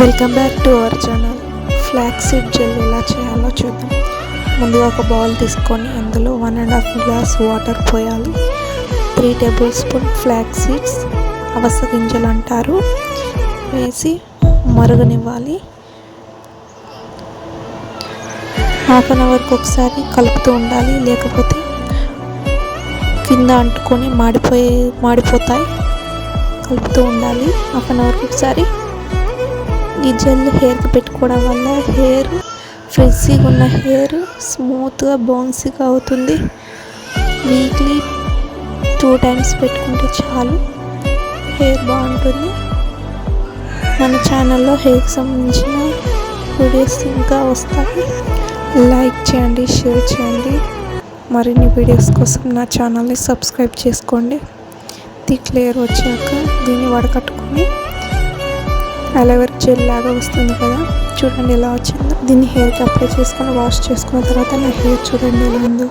Welcome back to our channel flax seed gel ఎలా చేయాలో చూద్దాం. ముందుగా ఒక బౌల్ తీసుకొని అందులో one and half glass water పోయాలి. Three tablespoon flax seeds అవస గింజలు అంటారు. వేసి మరుగునివ్వాలి. హాఫ్ అన్ అవర్కి ఒకసారి కలుపుతూ ఉండాలి. లేకపోతే కింద అంటుకొని మాడిపోయి మాడిపోతాయి. కలుపుతూ ఉండాలి. హాఫ్ అన్ అవర్కి ఒకసారి ఈ జెల్ హెయిర్కి పెట్టుకోవడం వల్ల హెయిర్ ఫ్రెష్గా ఉన్న హెయిర్ స్మూత్గా బౌన్సీగా అవుతుంది. వీక్లీ టూ టైమ్స్ పెట్టుకుంటే చాలు హెయిర్ బాగుంటుంది. మన ఛానల్లో హెయిర్కి సంబంధించిన వీడియోస్ ఇంకా వస్తాయి. లైక్ చేయండి షేర్ చేయండి. మరిన్ని వీడియోస్ కోసం నా ఛానల్ని సబ్స్క్రైబ్ చేసుకోండి. ది క్లియర్ వచ్చాక దీన్ని వడకట్టుకొని అలవర్ జెల్ లాగా వస్తుంది కదా. చూడండి ఎలా వచ్చిందో. దీన్ని హెయిర్కి అప్లై చేసుకొని వాష్ చేసుకున్న తర్వాత నా హెయిర్ చూడండి ఎలా ఉందో.